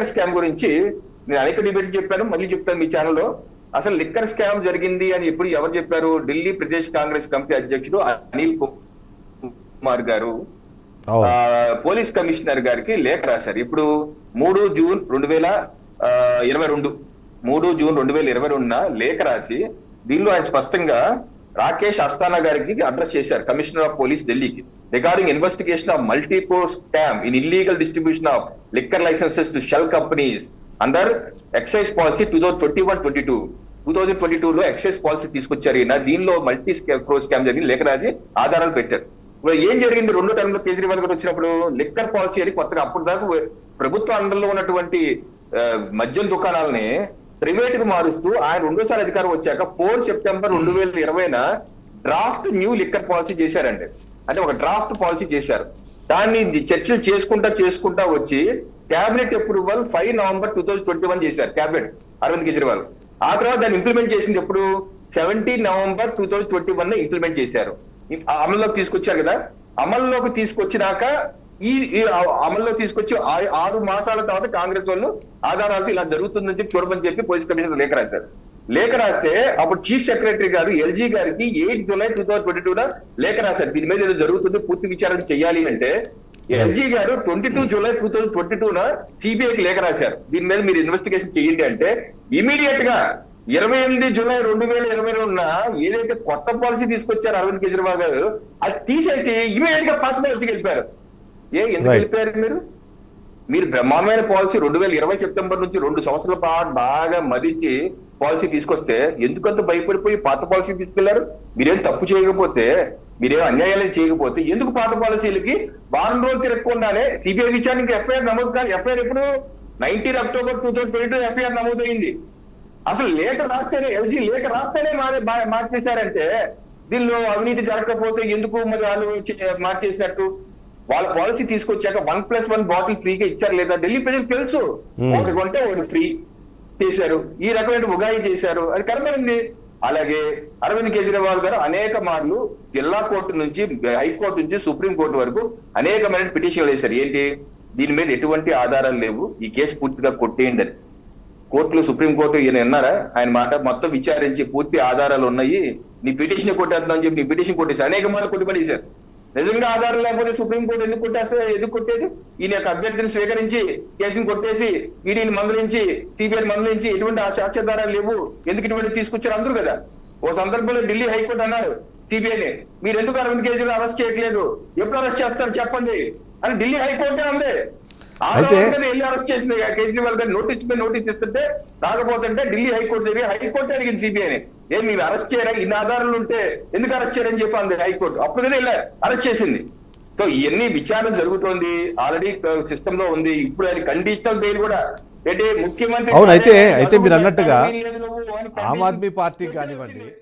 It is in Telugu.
లిక్కర్ స్కామ్ గురించి నేను అనేక డిబేట్ చెప్పాను మళ్ళీ చెప్తాను మీ ఛానల్లో అసలు లిక్కర్ స్కామ్ జరిగింది అని ఎప్పుడు ఎవరు చెప్పారు? ఢిల్లీ ప్రదేశ్ కాంగ్రెస్ కమిటీ అధ్యక్షుడు అనిల్ కుమార్ గారు. పోలీస్ కమిషనర్ గారికి లేఖ రాశారు. ఇప్పుడు మూడు జూన్ రెండు వేల ఇరవై రెండు మూడు జూన్ రెండు వేల ఇరవై రెండున లేఖ రాసి దీనిలో ఆయన స్పష్టంగా రాకేష్ అస్తానా గారికి అడ్రస్ చేశారు కమిషనర్ ఆఫ్ పోలీస్ ఢిల్లీకి. Regarding investigation of multiple scam in illegal distribution of liquor licences to shell companies under excise policy two thousand twenty one twenty two two thousand twenty two లో ఎక్సైజ్ పాలసీ తీసుకొచ్చారు ఈయన. దీనిలో మల్టీ క్రోస్ స్కామ్ జరిగింది. లేఖ రాసి ఆధారాలు పెట్టారు. ఇప్పుడు ఏం జరిగింది? రెండో టైంలో లో కేజ్రీవాల్ గారు వచ్చినప్పుడు లిక్కర్ పాలసీ అని కొత్తగా అప్పుడు దాకా ప్రభుత్వ అండర్లో ఉన్నటువంటి మద్యం దుకాణాలని ప్రైవేట్కు మారుస్తూ ఆయన రెండోసారి అధికారం వచ్చాక ఫోర్ సెప్టెంబర్ రెండు వేల ఇరవైన డ్రాఫ్ట్ న్యూ లిక్కర్ పాలసీ చేశారండి. అంటే ఒక డ్రాఫ్ట్ పాలసీ చేశారు. దాన్ని చర్చలు చేసుకుంటా చేసుకుంటా వచ్చి cabinet approval five November two thousand twenty one చేశారు క్యాబినెట్ అరవింద్ కేజ్రీవాల్. ఆ తర్వాత దాన్ని ఇంప్లిమెంట్ చేసింది ఎప్పుడు? Seventeen November two thousand twenty one implement చేశారు. ఆ అమల్లోకి తీసుకొచ్చారు కదా? అమల్లోకి తీసుకొచ్చినాక ఈ అమల్లో తీసుకొచ్చి ఆరు మాసాల తర్వాత కాంగ్రెస్ వాళ్ళు ఆధారాలతో ఇలా జరుగుతుందని చెప్పి చూడమని చెప్పి పోలీస్ కమిషనర్ లేఖ రాశారు. లేఖ రాస్తే అప్పుడు చీఫ్ సెక్రటరీ గారు ఎల్జీ గారికి eight July two thousand twenty two లేఖ రాశారు. దీని మీద ఏదో జరుగుతుంది పూర్తి విచారణ చేయాలి అంటే ఎల్జీ గారు twenty two July two thousand twenty two సిబిఐకి లేఖ రాశారు. దీని మీద మీరు ఇన్వెస్టిగేషన్ చేయండి అంటే ఇమీడియట్గా ఇరవై ఎనిమిది జూలై రెండు వేల ఇరవై రెండున ఏదైతే కొత్త పాలసీ తీసుకొచ్చారు అరవింద్ కేజ్రీవాల్ గారు అది తీసేసి ఇమీడియట్గా పాలసీకి వెళ్ళిపోయారు. ఏ ఎందుకు. వెళ్ళిపోయారు మీరు? మీరు బ్రహ్మాండమైన పాలసీ రెండు వేల ఇరవై సెప్టెంబర్ నుంచి రెండు సంవత్సరాల పాటు బాగా మదించి పాలసీ తీసుకొస్తే ఎందుకంత భయపడిపోయి పాత పాలసీ తీసుకెళ్ళారు? మీరేం తప్పు చేయకపోతే మీరేం అన్యాయాలు చేయకపోతే ఎందుకు పాత పాలసీలకి వారం రోజులు తిరగకుండానే సిబిఐ విచారణకి ఎఫ్ఐఆర్ నమోదు కానీ ఎఫ్ఐఆర్ ఎప్పుడు? Nineteen October two thousand twenty two FIR నమోదైంది. అసలు లేఖ రాస్తేనే ఎల్జీ లేఖ రాస్తేనే మారే- మార్చేశారంటే దీనిలో అవినీతి జరగకపోతే ఎందుకు మరి వాళ్ళు మార్చేసినట్టు? వాళ్ళ పాలసీ తీసుకొచ్చాక వన్ ప్లస్ వన్ బాటిల్ ఫ్రీగా ఇచ్చారు లేదా? ఢిల్లీ ప్రజలకు తెలుసు. ఒకటి కొంటే ఒకటి ఫ్రీ. చేశారు. ఈ రకమైన ఉగాయి చేశారు. అది కరెక్ట్ అలాగే అరవింద్ కేజ్రీవాల్ గారు అనేక మార్లు జిల్లా కోర్టు నుంచి హైకోర్టు నుంచి సుప్రీం కోర్టు వరకు అనేకమైన పిటిషన్లు వేశారు. ఏంటి? దీని మీద ఎటువంటి ఆధారాలు లేవు. ఈ కేసు పూర్తిగా కొట్టేయండి అని. కోర్టులో సుప్రీం కోర్టు ఈయన విన్నారా? ఆయన మాట మొత్తం విచారించి పూర్తి ఆధారాలు ఉన్నాయి. నీ పిటిషన్ కొట్టేద్దాం అని చెప్పి నీ పిటిషన్ కొట్టేసి అనేక మార్లు కొట్టిపడేశారు. నిజంగా ఆధారం లేకపోతే సుప్రీం కోర్టు ఎందుకు కొట్టేస్తే ఎందుకు కొట్టేది? ఈయన యొక్క అభ్యర్థిని స్వీకరించి కేసును కొట్టేసి ఈడీని మందలించి సిబిఐ మందలించి ఎటువంటి ఆ సాక్ష్యాధారాలు లేవు. ఎందుకు ఇటువంటి తీసుకొచ్చారు అందరూ కదా? ఓ సందర్భంలో ఢిల్లీ హైకోర్టు అన్నారు సిబిఐని మీరు ఎందుకు అరవింద్ కేజ్రీవాల్ అరెస్ట్ చేయట్లేదు? ఎప్పుడు అరెస్ట్ చేస్తారు చెప్పండి? అని ఢిల్లీ హైకోర్టు అందే. అయితే- కేజ్రీవాల్ గారు నోటీస్ మీద నోటీస్ ఇస్తుంటే రాకపోతుంటే ఢిల్లీ హైకోర్టు దగ్గర హైకోర్టు అడిగింది సిబిఐని ఏం మీరు అరెస్ట్ చేయరా? ఇన్ని ఆధారాలు ఉంటే ఎందుకు అరెస్ట్ చేయరని చెప్పి అంది హైకోర్టు. అప్పుడు కదా వెళ్ళి అరెస్ట్ చేసింది. సో ఇవన్నీ విచారణ జరుగుతోంది. ఆల్రెడీ సిస్టమ్లో ఉంది. ఇప్పుడు అది కండిషనల్ బెయిల్ కూడా. ఏంటి? ముఖ్యమంత్రి అవును, అయితే- అయితే మీరు అన్నట్టుగా ఆమ్ ఆద్మీ పార్టీకి కానివ్వండి